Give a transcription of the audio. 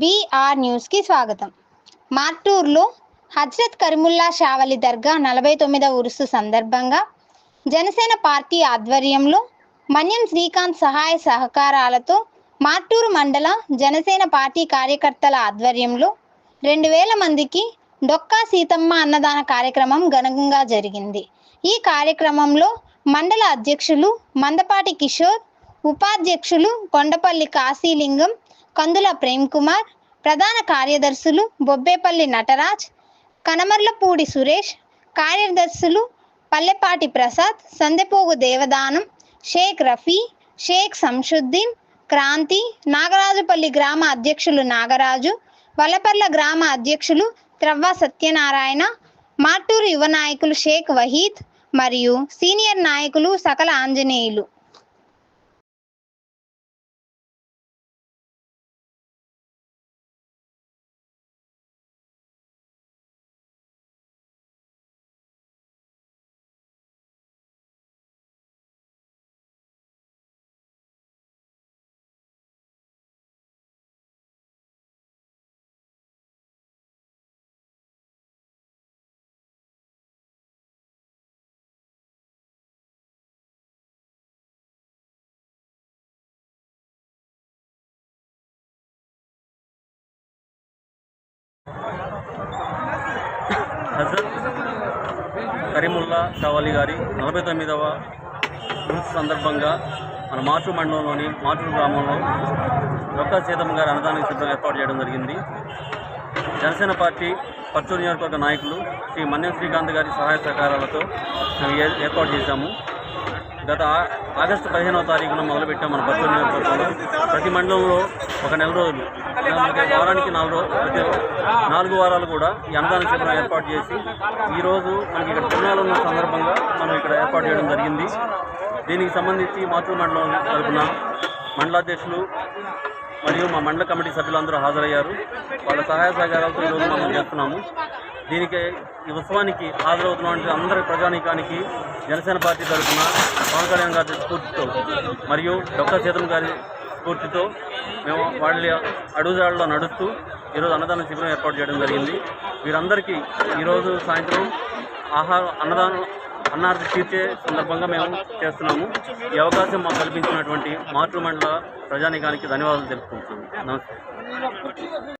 BR న్యూస్కి స్వాగతం. మార్టూర్లో హజ్రత్ కరిముల్లా షావలి దర్గా నలభై తొమ్మిదవ ఉరుసు సందర్భంగా జనసేన పార్టీ ఆధ్వర్యంలో మన్యం శ్రీకాంత్ సహాయ సహకారాలతో మార్టూరు మండల జనసేన పార్టీ కార్యకర్తల ఆధ్వర్యంలో రెండు వేల మందికి డొక్కా సీతమ్మ అన్నదాన కార్యక్రమం ఘనంగా జరిగింది. ఈ కార్యక్రమంలో మండల అధ్యక్షులు మందపాటి కిషోర్ ఉపాధ్యక్షులు కొండపల్లి కాశీలింగం కందుల ప్రేమ్ కుమార్ ప్రధాన కార్యదర్శులు బొబ్బేపల్లి నటరాజ్ కనమర్లపూడి సురేష్ కార్యదర్శులు పల్లెపాటి ప్రసాద్ సందెపోగు దేవదానం షేక్ రఫీ షేక్ సంషుద్దీన్ క్రాంతి నాగరాజుపల్లి గ్రామ అధ్యక్షులు నాగరాజు వల్లపర్ల గ్రామ అధ్యక్షులు త్రవ్వ సత్యనారాయణ మార్టూరు యువ నాయకులు షేక్ వహీద్ మరియు సీనియర్ నాయకులు సకల ఆంజనేయులు. హజరత్ కరీముల్లా షావాలి గారి నలభై తొమ్మిదవ సందర్భంగా మన మాచు మండలంలోని మాచూరు గ్రామంలో డొక్కా సీతమ్మ గారి అన్నదాన శిబిరం ఏర్పాటు చేయడం జరిగింది. జనసేన పార్టీ పర్చూరు నియోజకవర్గ నాయకులు శ్రీ మన్యం శ్రీకాంత్ గారి సహాయ సహకారాలతో మేము ఏ- ఏర్పాటు చేశాము. గత ఆగస్టు పదిహేనవ తారీఖున మొదలుపెట్టాం మన పర్చూరు నియోజకవర్గంలో. ప్రతి మండలంలో ఒక నెల రోజులు. వారానికి నాలుగు రోజు ప్రతి నాలుగు వారాలు కూడా ఈ అన్నదాన శిబిరం ఏర్పాటు చేసి ఈరోజు మనకి ఇక్కడ తిరునాళ్ళు ఉన్న సందర్భంగా మనం ఇక్కడ ఏర్పాటు చేయడం జరిగింది. దీనికి సంబంధించి మాతృ మండలం తరపున మండలాధ్యక్షులు మరియు మా మండల కమిటీ సభ్యులందరూ హాజరయ్యారు. వాళ్ళ సహాయ సహకారాలతో ఈరోజు మనం చేస్తున్నాము. దీనికి ఈ ఉత్సవానికి హాజరవుతున్న అందరి ప్రజానీకానికి జనసేన పార్టీ తరఫున పవన్ కళ్యాణ్ గారి స్ఫూర్తితో మరియు డాక్టర్ సీతం గారి స్ఫూర్తితో మేము వాళ్ళ అడుగుజాడలో నడుస్తూ ఈరోజు అన్నదాన శిబిరం ఏర్పాటు చేయడం జరిగింది. వీరందరికీ ఈరోజు సాయంత్రం ఆహార అన్నదానం అన్నార్థి తీర్చే సందర్భంగా మేము చేస్తున్నాము. ఈ అవకాశం మాకు కల్పించినటువంటి మాతృమండల ప్రజానికానికి ప్రజానీకానికి ధన్యవాదాలు తెలుపుకుంటున్నాము. నమస్తే